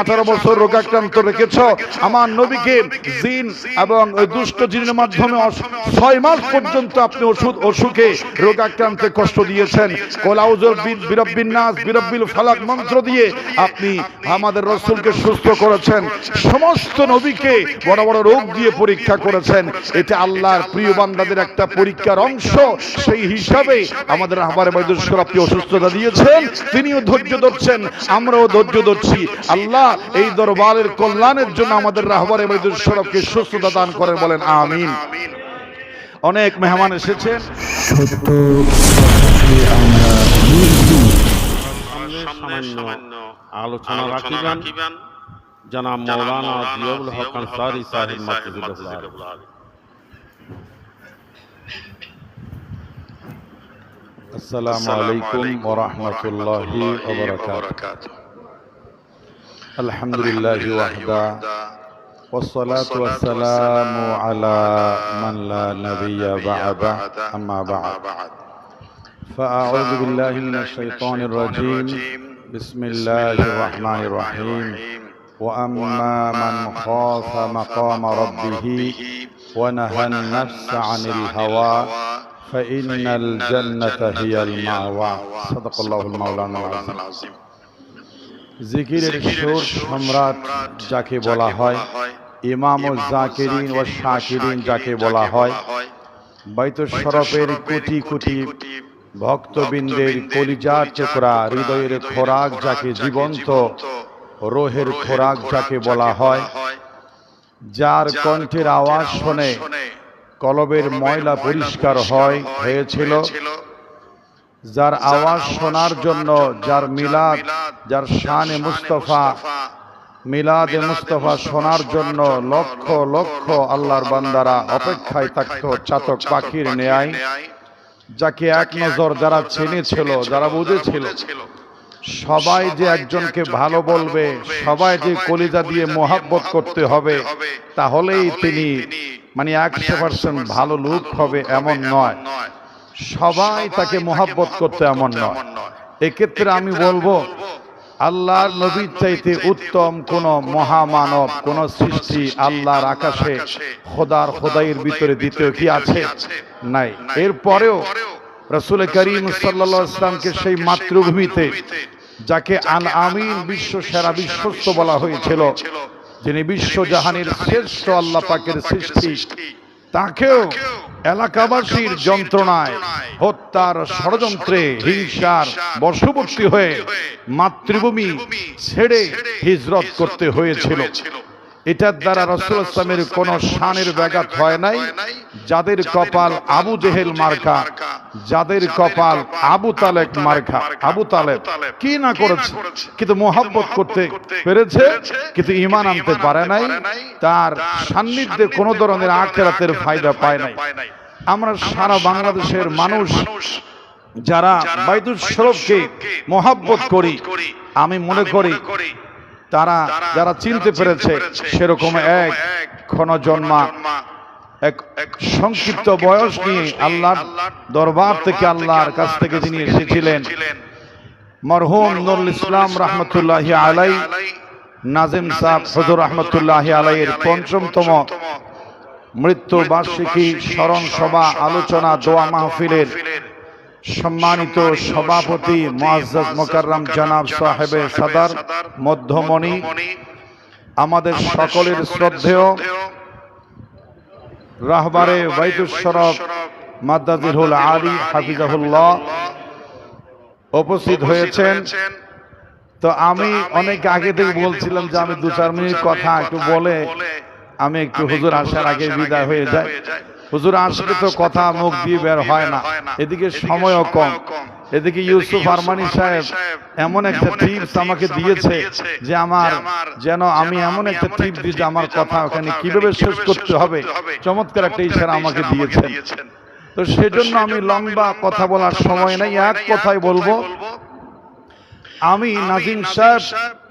আঠারো বছর রোগাক্রান্ত রেখেছ। আমার নবীকে জিন এবং দুষ্ট জিনের মাধ্যমে ছয় মাস পর্যন্ত আপনি ওষুধ অসুখে রোগাক্রান্তে কষ্ট দিয়েছেন। কোলাউজর ফালাক মন্ত্র দিয়ে আপনি আমাদের রসুলকে সুস্থ করেছেন। সমস্ত নবীকে বড় বড় রোগ দিয়ে পরীক্ষা করেছেন। এটা আল্লাহর প্রিয় বান্দাদের একটা পরীক্ষার অংশ। সেই হিসাবে আমাদের আহবারে বৈদ্যস্বর আপনি অসুস্থতা দিয়েছেন, তিনিও ধৈর্য ধরছেন, আমরাও ধৈর্য ধরছি। আল্লাহ এই দরবারের কল্যাণের জন্য আমাদের রাহবারে বৈদ্যস্বরকে সুস্থতা দান করেন বলেন আমিন। অনেক মেহমান এসেছেন। সত্য কথাকে আমরা সামান্য আলোচনা রাখিবেন। জনাব মৌলানা জিয়াউল হক আনসারী সাহেব মাসজিদুল আসসালামু আলাইকুম ওয়া রাহমাতুল্লাহি ওয়া বারাকাতুহু। الحمد لله وحده والصلاة والسلام على من لا نبي بعد أما بعد. فأعوذ بالله من الشيطان الرجيم. بسم الله الرحمن الرحيم. وأما من خاف مقام ربه ونهى النفس عن الهوى فإن الجنة هي المأوى. صدق الله المولانا العظيم. জিকিরের সুর সম্রাট যাকে বলা হয় ইমাম ও জাকিরিন ও শাকিরিন যাকে বলা হয় বাইতুল শরফের কোটি কোটি ভক্তবৃন্দের কলিজার চোকরা হৃদয়ের খোরাক যাকে জীবন্ত রোহের খোরাক যাকে বলা হয় যার কণ্ঠের আওয়াজ শুনে কলবের ময়লা পরিষ্কার হয় হয়েছিল যার আওয়াজ শোনার জন্য যার মিলাদ যার শানে মুস্তফা মিলাদে মুস্তফা শোনার জন্য লক্ষ লক্ষ আল্লাহর বান্দারা অপেক্ষায় থাকতো চাতক পাখির ন্যায় যাকে এক নজর যারা চিনেছিল যারা বুঝেছিল সবাই যে একজনকে ভালো বলবে সবাই যে কলিজা দিয়ে মোহাব্বত করতে হবে তাহলেই তিনি মানে একশো পার্সেন্ট ভালো লোক হবে এমন নয়। সবাই তাকে মোহাব্বত করতে এমন নয়। এক্ষেত্রে আমি বলব আল্লাহর নবীর চাইতে উত্তম কোন মহামানব কোন সৃষ্টি আল্লাহর আকাশে খোদার খোদাইয়ের ভিতরে দ্বিতীয় কি আছে? নাই। এরপরেও রসুল করিম সাল্লা ইসলামকে সেই মাতৃভূমিতে যাকে আল আমিন বিশ্ব সেরা বিশ্বস্ত বলা হয়েছিল যিনি বিশ্বজাহানের শ্রেষ্ঠ আল্লাহ পাকের সৃষ্টি। তাকেও এলাকাবাসীর যন্ত্রণায় হত্যার ষড়যন্ত্রে হিংসার বশবর্তী হয়ে মাতৃভূমি ছেড়ে হিজরত করতে হয়েছিল। এটার দ্বারা রসুল ইসলামের কোন শানের ব্যাঘাত হয় নাই যাদের কপাল আবু জেহেল মার্কা যাদের কপাল আবু তালেক মার্কা আবু তালেব কি না করেছে কিন্তু মোহাব্বত করতে পেরেছে কিন্তু ইমান আনতে পারে নাই। তার সান্নিধ্যে কোনো ধরনের আখেরাতের ফায়দা পায় নাই। আমরা সারা বাংলাদেশের মানুষ যারা বাইতুল শরফকে মোহাব্বত করি আমি মনে করি। তারা যারা চিনতে পেরেছে সেরকম এক ক্ষণ জন্মা এক সংক্ষিপ্ত বয়স নিয়ে আল্লাহর দরবার থেকে আল্লাহর কাছ থেকে যিনি এসেছিলেন মরহুম নুরুল ইসলাম রহমতুল্লাহ আলাই নাজিম সাহ হজুর রহমতুল্লাহ আলাইয়ের পঞ্চমতম মৃত্যু বার্ষিকী স্মরণ সভা আলোচনা দোয়া মাহফিলের সম্মানিত সভাপতি মোয়াজ্জজ মোকাররম জনাব সাহেবে সাদার মধ্যমণি, আমাদের সকলের শ্রদ্ধেয় রাহবারে বাইতুল শরফ মাদ্দাজিরুল আলী হাফিজাহুল্লাহ উপস্থিত হয়েছেন। তো আমি অনেক আগে থেকে বলছিলাম যে আমি দু চার মিনিট কথা একটু বলে আমি একটু হুজুর আসার আগে বিদায় হয়ে যায় হুজুর আসলে তো কথা মুখ দিয়ে বের হয় না। এদিকে সময়ও কম। এদিকে ইউসুফ আরমানি সাহেব এমন একটা টিপস আমাকে দিয়েছে যে আমার যেন আমি এমন একটা টিপ দিই যে আমার কথা ওখানে কীভাবে শেষ করতে হবে? চমৎকার একটা ইশারা আমাকে দিয়েছেন। তো সেজন্য আমি লম্বা কথা বলার সময় নাই এক কথাই বলব আমি নাজিম সাহেব,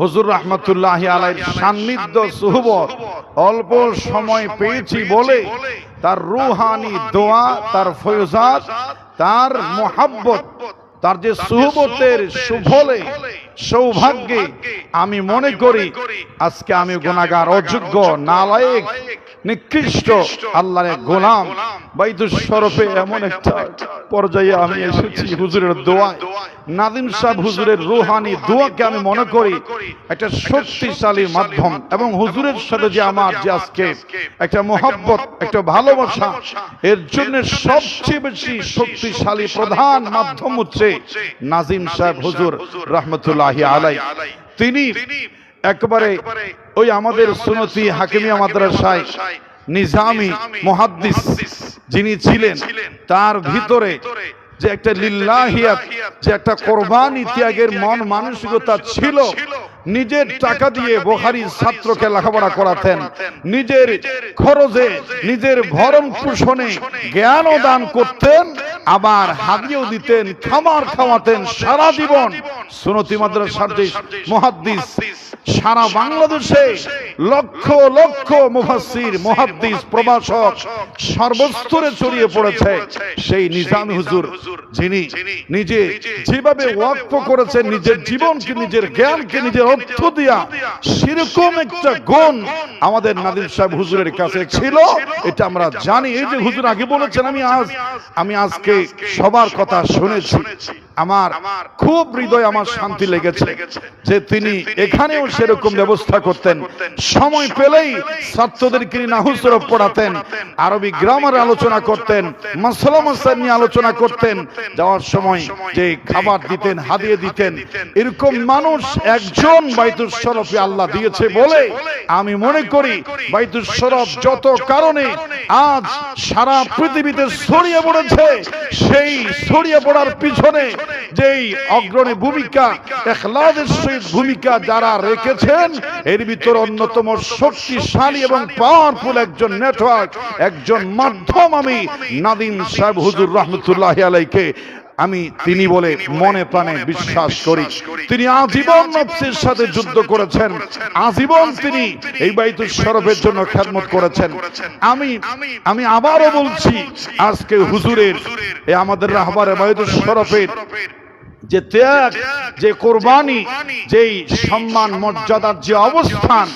হুজুর রহমতুল্লাহ আলাইর সান্নিধ্য সুহবত, অল্প সময় পেয়েছি বলে তার রুহানি দোয়া, তার ফয়জাত, তার মোহাব্বত, তার যে সুহবতের সুফলে, সৌভাগ্যে আমি মনে করি, আজকে আমি গুণাগার অযোগ্য, নালায়েক নিকৃষ্ট আল্লাহর গোলাম। বাইতুল শরফে এমন একটা পর্যায়ে আমি এসেছি হুজুরের দোয়ায়। নাদিম সাহেব হুজুরের রুহানি দোয়াকে আমি মনে করি একটা শক্তিশালী মাধ্যম এবং হুজুরের সাথে যে আমার যে আজকে একটা মোহাব্বত একটা ভালোবাসা এর জন্য সবচেয়ে বেশি শক্তিশালী প্রধান মাধ্যম হচ্ছে নাজিম সাহেব হুজুর রহমতুল্লাহ আলাই তিনি একবারে ওই আমাদের সুনতি হাকিমিয়া মাদ্রাসায় নিজামি মুহাদ্দিস যিনি ছিলেন তার ভিতরে যে একটা লিল্লাহিয়াত যে একটা কোরবানি ত্যাগের মন মানসিকতা ছিল নিজের টাকা দিয়ে বোখারি ছাত্রকে লেখাপড়া করাতেন নিজের খরচে নিজের ভরণ পোষণে জ্ঞানও দান করতেন আবার হাদিয়েও দিতেন খামার খাওয়াতেন সারা জীবন। সুনতি মাদ্রাসার যে মুহাদ্দিস সারা বাংলাদেশে লক্ষ লক্ষ মুফাসসির মুহাদ্দিস প্রভাষক সর্বস্তরে ছড়িয়ে পড়েছে সেই নিজামী হুজুর যিনি নিজে যেভাবে ওয়াক্ফ করেছেন নিজের জীবনকে নিজের জ্ঞানকে নিজের অর্থ দিয়া সেরকম একটা গুণ আমাদের নাদির সাহেব হুজুরের কাছে ছিল এটা আমরা জানি। এই যে হুজুর আগে বলেছেন আমি আজ আমি আজকে সবার কথা শুনেছি। আমার খুব হৃদয় আমার শান্তি লেগেছে যে তিনি এখানেও সেরকম ব্যবস্থা করতেন। সময় পেলেই ছাত্রদেরকে নাহুসরফ পড়াতেন। আরবি গ্রামার আলোচনা করতেন। মাসলা মাসাল নিয়ে আলোচনা করতেন। যাওয়ার সময় যে খাবার দিতেন হাদিয়ে দিতেন। এরকম মানুষ একজন বাইতুল শরফে আল্লাহ দিয়েছে বলে আমি মনে করি বাইতুল শরফ যত কারণে আজ সারা পৃথিবীতে ছড়িয়ে পড়েছে সেই ছড়িয়ে পড়ার পিছনে যেই অগ্রণী ভূমিকা, এখলাদের সহিত ভূমিকা যারা রেখেছেন, এর ভিতর অন্যতম শক্তিশালী এবং পাওয়ারফুল একজন নেটওয়ার্ক একজন মাধ্যম আমি নাদিম সাহেব হুজুর রহমতুল্লাহ আলাইকে আমি তিনি বলে মনে প্রাণে বিশ্বাস করি। তিনি আজীবন নফসের সাথে যুদ্ধ করেছেন। আজীবন তিনি এই বাইতুল শরফের জন্য খেদমত করেছেন। আমি আমি আবারও বলছি, আজকে হুজুরের, এই আমাদের রাহবারে বাইতুল শরফের যে ত্যাগ, যে কোরবানি, যেই সম্মান, মর্যাদার যে অবস্থান,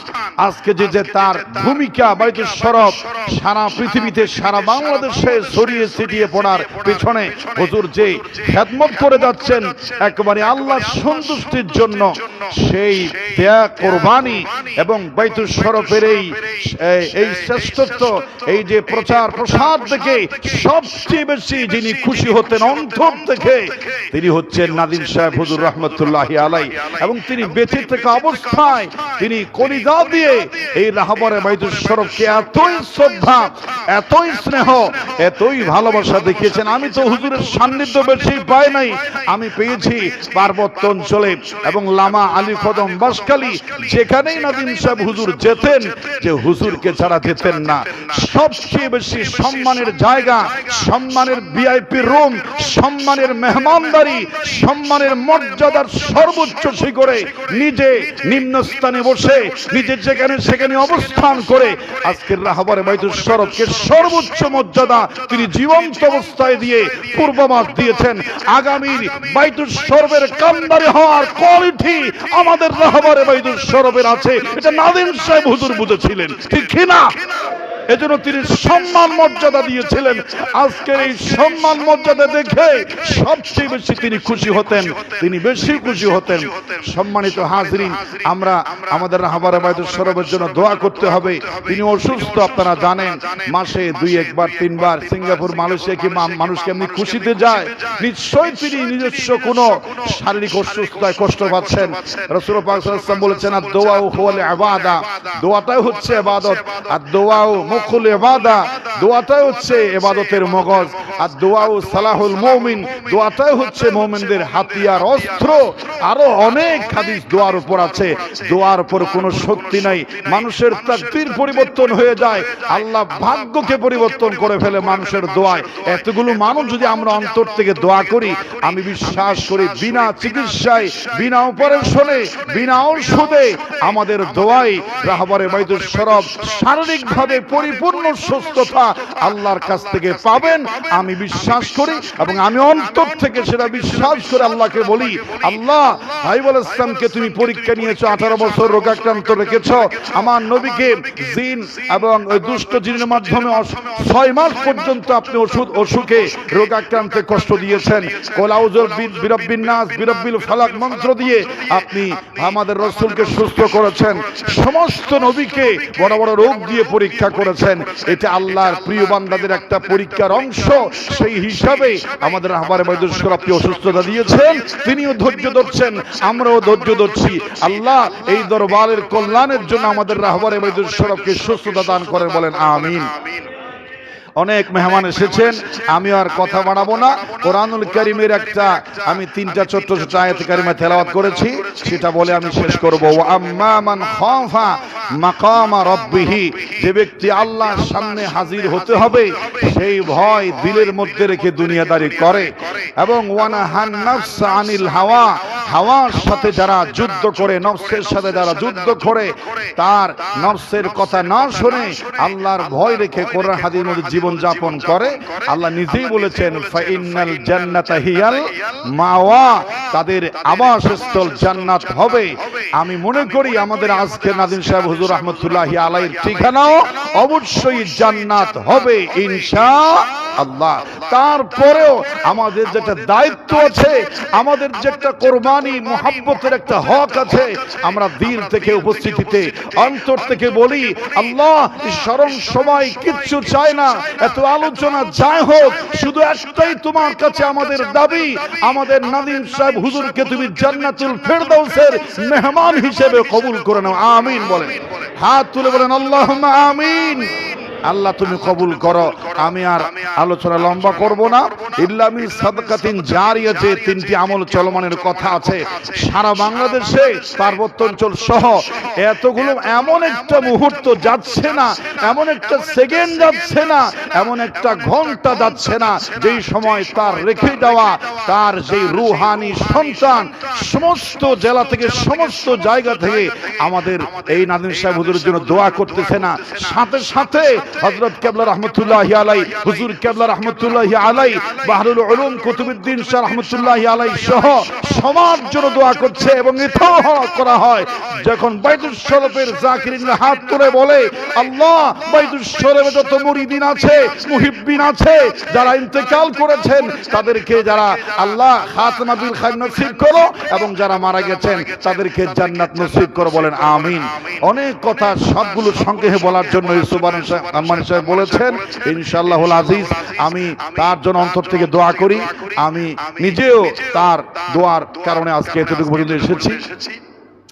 আজকে যে যে তার ভূমিকা বাইতুল শরফ সারা পৃথিবীতে, সারা বাংলাদেশে ছড়িয়ে ছিটিয়ে পড়ার পেছনে হুজুর যে খেদমত করে যাচ্ছেন, একেবারে আল্লাহ সন্তুষ্টির জন্য সেই ত্যাগ, কোরবানি এবং বাইতুল শরফের এই এই শ্রেষ্ঠত্ব, এই যে প্রচার প্রসার থেকে সবচেয়ে বেশি যিনি খুশি হতেন অন্তর থেকে তিনি হচ্ছেন নাদিম সাহেব হুজুর রহমতুল্লাহ আলাই এবং তিনি বেঁচে থাকা অবস্থায় তিনি কলিজা দিয়ে এই রাহবরে বাইতুল শরফকে এতই শ্রদ্ধা এতই স্নেহ এতই ভালোবাসা দেখিয়েছেন। আমি তো হুজুরের সান্নিধ্য বেশি পাই নাই। আমি পেয়েছি পার্বত্য অঞ্চলে এবং লামা আলী কদম বাসকালী যেখানেই নাদিম সাহেব হুজুর যেতেন যে হুজুরকে ছাড়া যেতেন না সবচেয়ে বেশি সম্মানের জায়গা সম্মানের ভিআইপি রুম সম্মানের মেহমানদারি সম্মানের মর্যাদার সর্বোচ্চ শিখরে নিজে নিম্ন স্থানে বসে, নিজে যেখানে সেখানে অবস্থান করে। আজকের রাহবারে বাইতুল শরফকে সর্বোচ্চ মর্যাদা তিনি জীবন্ত অবস্থায় দিয়ে পূর্বাভাস দিয়েছেন। আগামীর বাইতুল শরফের কান্দারে হওয়ার কোয়ালিটি আমাদের রাহবারে বাইতুল শরফের আছে। এটা নাদিম সাহেব হুজুর বুঝেছিলেন। ঠিক কিনা এজন্য তিনি সম্মান মর্যাদা দিয়েছিলেন। আজকের এই সম্মান মর্যাদা দেখে সবচেয়ে বেশি তিনি খুশি হতেন। তিনি বেশি খুশি হতেন। সম্মানিত হাজরিন, আমরা আমাদের রাহবার বাইদুল সরবের জন্য দোয়া করতে হবে। তিনি অসুস্থ, আপনারা জানেন। মাসে দুই, একবার, তিনবার সিঙ্গাপুর, মালয়েশিয়া কি মা- মানুষ কেমনি খুশিতে যায়? নিশ্চয়ই তিনি নিজস্ব কোনো শারীরিক অসুস্থতায় কষ্ট পাচ্ছেন। রসুল পাক বলেছেন আর দোয়াও হল ইবাদা। দোয়াটাই হচ্ছে আবাদত আর দোয়াও মুখুল ইবাদা, দোয়াটাই হচ্ছে ইবাদতের মগজ। আর দোয়াও সালাহুল মুমিন, দোয়াটাই হচ্ছে মুমিনদের হাতিয়ার অস্ত্র। আরও অনেক হাদিস দোয়ার উপর আছে। দোয়ার উপর কোনো শক্তি নাই। মানুষের তাকদীর পরিবর্তন হয়ে যায়। আল্লাহ ভাগ্যকে পরিবর্তন করে ফেলে মানুষের দোয়ায়। এতগুলো মানুষ যদি আমরা অন্তর থেকে দোয়া করি, আমি বিশ্বাস করি বিনা চিকিৎসায়, বিনা অপারেশনে, বিনা ঔষধে আমাদের দোয়াই রাহবারে বাইদুল সরব শারীরিকভাবে পরিপূর্ণ সুস্থতা আল্লাহর কাছ থেকে পাবেন। আমি বিশ্বাস করি এবং আমি অন্তর থেকে সেটা বিশ্বাস করে আল্লাহকে বলি, আল্লাহ হাইবুল ইসলামকে তুমি পরীক্ষা নিয়েছো, আঠারো বছর রোগাক্রান্ত রেখেছ। আমার নবীকে জিন এবং দুষ্ট জিনের মাধ্যমে ছয় মাস পর্যন্ত আপনি ওষুধ, অসুখে রোগাক্রান্তে কষ্ট দিয়েছেন। কোলাউজর বিরব্বিন নাস, বিরব্বিল ফালাক মন্ত্র দিয়ে আপনি আমাদের রসুলকে সুস্থ করেছেন। সমস্ত নবীকে বড় বড় রোগ দিয়ে পরীক্ষা করেছেন এটা আল্লাহর প্রিয় বান্দাদের একটা পরীক্ষার অংশ। সেই হিসাবে আমাদের আহবার বৈদ্যস্কর আপনি অসুস্থতা দিয়েছেন তিনিও ধৈর্য ধরছেন আমরাও ধৈর্য ধরছি। আল্লাহ এই দরবারের কল্যাণের জন্য আমাদের রাহবারে বৈদ্যস্বরবকে সুস্থতা দান করেন বলেন আমিন। অনেক মেহমান এসেছেন আমি আর কথা বাড়াবো না। কোরআনুল করিমের একটা, আমি তিনটা ছোট্ট ছোট আয়াত কারিমা তেলাওয়াত করেছি, সেটা বলে আমি শেষ করব। খাফা রাব্বিহি, যে ব্যক্তি আল্লাহর সামনে হাজির হতে হবে, সেই ভয় দিলের মধ্যে রেখে দুনিয়াদারি করে। এবং ওয়ানা হান নাফস আনিল হাওয়া, হাওয়ার সাথে যারা যুদ্ধ করে, নফসের সাথে যারা যুদ্ধ করে, তার নফসের কথা না শুনে আল্লাহর ভয় রেখে কোরআন হাদির মধ্যে জীবন যাপন করে আল্লাহ নিজেই বলেছেন ফাইনাল জান্নাতা হিয়াল মাওয়া তাদের আবাসস্থল জান্নাত হবে। আমি মনে করি আমাদের আজকে নাদিম সাহেব হুজুর রহমতুল্লাহি আলাইহির ঠিকানাও অবশ্যই জান্নাত হবে ইনশা আল্লাহ। তারপরেও আমাদের যেটা দায়িত্ব আছে আমাদের যে একটা কোরবানি মোহাব্বতের একটা হক আছে আমরা দিল থেকে উপস্থিতিতে অন্তর থেকে বলি আল্লাহ স্মরণ সময় কিচ্ছু চায় না। এত আলোচনা যাই হোক, শুধু একটাই তোমার কাছে আমাদের দাবি, আমাদের নাদিম সাহেব হুজুরকে তুমি জান্নাতুল ফেরদাউসের মেহমান হিসেবে কবুল করে নাও। আমিন বলেন। হাত তুলে বলেন আল্লাহ আমিন। আল্লাহ তুমি কবুল করো। আমি আর আলোচনা লম্বা করব না। ইল্লামি সাদকাতিন জারিয়া যে তিনটি আমল চলমানের কথা আছে। সারা বাংলাদেশে পার্বত্য অঞ্চল সহ এতগুলো, এমন একটা মুহূর্ত যাচ্ছে না, এমন একটা সেকেন্ড যাচ্ছে না, এমন একটা ঘণ্টা যাচ্ছে না, যেই সময় তার রেখে দেওয়া, তার যেই রুহানি সন্তান, সমস্ত জেলা থেকে, সমস্ত জায়গা থেকে আমাদের এই নাদিম সাহেব হুজুরের জন্য দোয়া করতেছে না। সাথে সাথে হযরত কেবলা রহমতুল্লাহ আলাই হুজুর কেবলা রহমতুল্লাহ আলাই বাহরুল উলুম কুতুবউদ্দিন শাহ রহমতুল্লাহ আলাই সহ সবার জন্য দোয়া করছে এবং এটাও করা হয়। যখন বাইতুল শরফের জাকিরিন হাত তুলে বলে, আল্লাহ বাইতুল শরফে যত মুরিদিন আছে, মুহিব্বিন আছে, যারা ইন্তেকাল করেছেন, তাদেরকে যারা আল্লাহ খাতমা বিল খাইর নসিব করো এবং যারা মারা গেছেন, তাদেরকে জান্নাত নসিব করো বলেন, আমিন। অনেক কথা সবগুলো সংক্ষেপে বলার জন্য ইউসুফ আনমানি সাহেব বলেছেন, ইনশাআল্লাহুল আজিজ, আমি তার জন্য অন্তর থেকে দোয়া করি। আমি নিজেও তার দোয়ার কারণে আজকে এতটুকু পর্যন্ত এসেছি।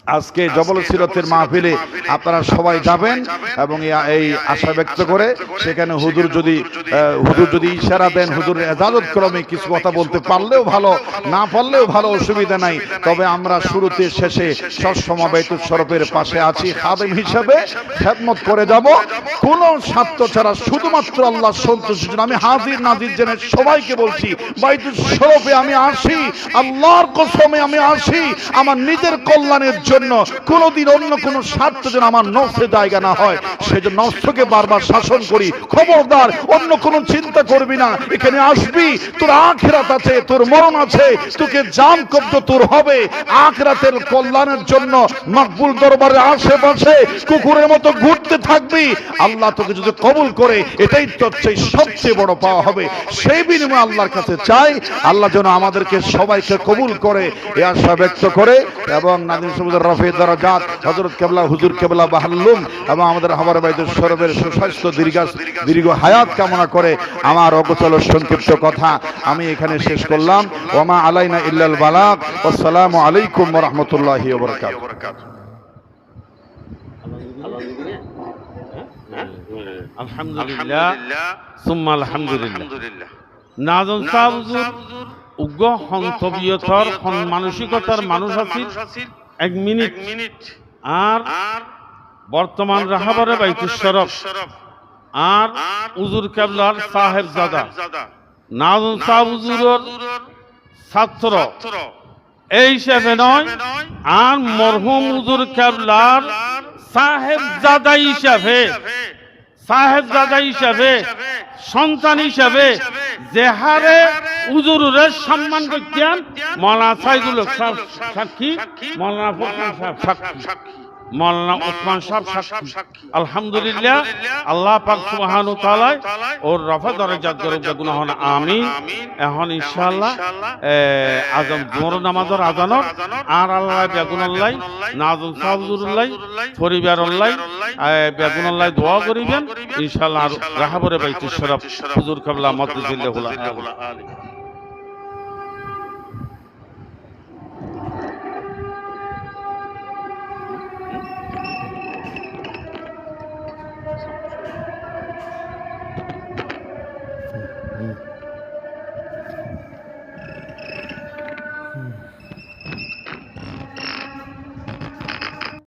আজকে জবল সিরতের মাহফিলে আপনারা সবাই যাবেন এবং এই আশা ব্যক্ত করে সেখানে হুজুর যদি হুজুর যদি ইশারা দেন হুজুর এজাজত ক্রমে কিছু কথা বলতে পারলেও ভালো না পারলেও ভালো অসুবিধা নাই। তবে আমরা শুরুতে শেষে সসমাবেত সরফের পাশে আছি খাদেম হিসাবে খেদমত করে যাব। কোন স্বার্থ ছাড়া শুধুমাত্র আল্লাহ সন্তুষ্ট আমি হাজির নাজির জেনে সবাইকে বলছি বাইতুল সরফে আমি আসি আল্লাহর কসমে আমি আসি আমার নিজের কল্যাণের জন্য কোনোদিন অন্য কোন স্বার্থ যেন আমার নফসে জায়গা না হয়। সেজন্য নফসকে বারবার শাসন করি। খবরদার, অন্য কোন চিন্তা করবি না। এখানে আসবি, তোর আখেরাত আছে, তোর মরণ আছে, তোকে জাম কব্দ তোর হবে। আখরাতের কল্যাণের জন্য মকবুল দরবারের আশেপাশে কুকুরের মতো ঘুরতে থাকবি। আল্লাহ তোকে যদি কবুল করে, এটাই তোর চেয়ে সবচেয়ে বড় পাওয়া হবে। সেই বিনিময়ে আল্লাহর কাছে চাই, আল্লাহ যেন আমাদেরকে সবাইকে কবুল করে। এ আশা ব্যক্ত করে এবং নাদিম সবুজের রফি দরজাত কেবলা হুজুর কেবলা বাহাল্লুম এবং আমাদের বাইদের সরবের সুস্বাস্থ্য দীর্ঘ দীর্ঘ হায়াত কামনা করে আমার সংক্ষিপ্ত কথা আমি এখানে শেষ করলাম। ওমা আলাইনা ইল্লাল বালাক আসসালামু আলাইকুম ওয়া রাহমাতুল্লাহি ওয়া বারাকাতুহু উগ্র মানসিকতার মানুষ আছে এক মিনিট আর বর্তমান রাহাবারে বাইতুশ্বরফ আর উজুর কেবলার সাহেব জাদা। নাজন সাহেব হুজুরের ছাত্র এই হিসাবে নয় আর মরহুম উজুর কেবলার সাহেব জাদা হিসাবে সাহেবজাদা হিসাবে সন্তান হিসাবে যে হারে উজুরের সম্মান করতেন মলা সাইদুল সাক্ষী মলানা সাক্ষী। মৌলানা ওসমান সাহেব সাক্ষী। আলহামদুলিল্লাহ আল্লাহ পাক সুবহানাহু ওয়া তাআলা ওর রফা দরজাত গরব গুনাহ না আমিন। এখন ইনশাআল্লাহ আজম জোহর নামাজের আজানর আর আল্লাহ নাজুল দোয়া করিবেন। ইনশাআল্লাহ আর রাহাবরে বাইতুস শরফ হুজুর কাবলা মদ্দিসিল্লাহুল আলী।